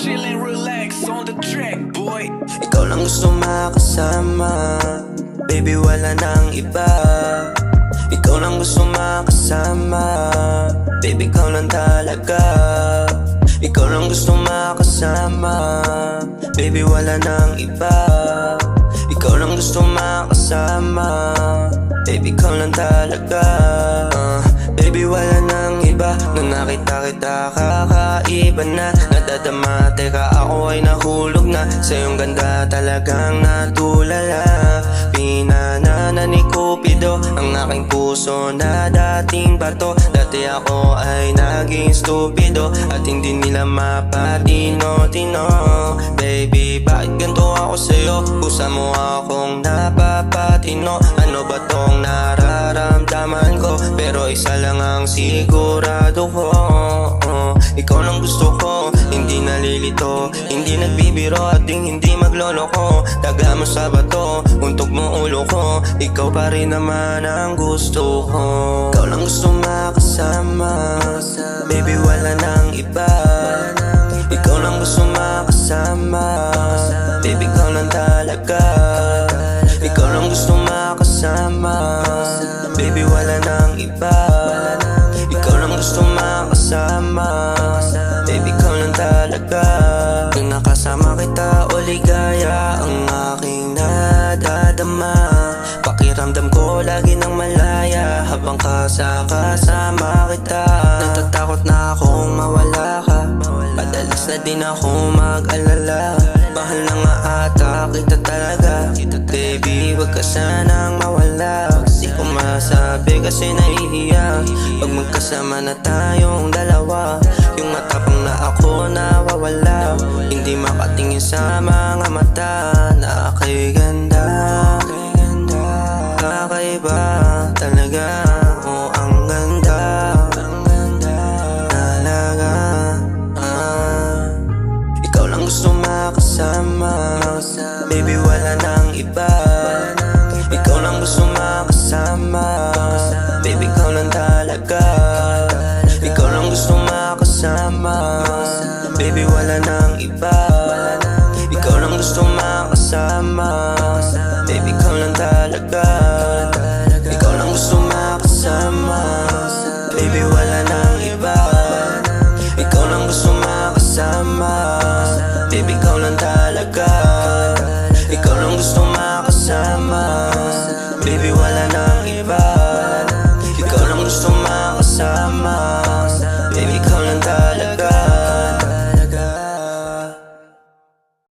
chill and relax on the track, boy. Ikaw lang gusto makasama Baby wala nang iba. Ikaw lang gusto makasama. Baby ikaw lang talaga. Ikaw lang gusto makasama. Baby wala nang iba. Ikaw lang gusto makasama. Baby ikaw lang talaga. Ah, Baby wala nang iba. Nung nakita kita kakaiba na Nadadama. Teka ako ay nahulog na. Sa iyong ganda talagang natulala. Pinanana ni Cupido Ang aking puso na dating bato. Dati ako ay naging stupido At hindi nila mapatino-tino Baby, bakit ganito ako sa'yo? Kusa mo akong napapatino. Ano ba tong ko? Pero isa lang ang sigurado ko. Ikaw lang gusto ko, hindi nalilito Hindi nagbibiro at hindi magloloko. Daga mo sa bato, untog mo ulo ko. Ikaw pa rin naman ang gusto ko. Ikaw lang gusto makasama. Baby wala nang iba. Ikaw lang gusto makasama. Baby ikaw lang talaga. Ikaw lang gusto makasama Baby ikaw lang talaga. Nung nakasama kita o ligaya Ang aking nadadama. Pakiramdam ko lagi nang malaya Habang kasa kasama kita. Natatakot na akong mawala ka. Madalas na din ako mag-alala. Mahal na nga ata kita talaga. Baby, wag ka ko masabi kasi nahihiya. Pag magkasama na tayong dalawa Yung matapang na ako nawawala. Hindi makatingin sa mga mata Na kay ganda. Kakaiba talaga. Oh, ang ganda. Talaga. Ah. Ikaw lang gusto makasama. Baby wala nang iba nang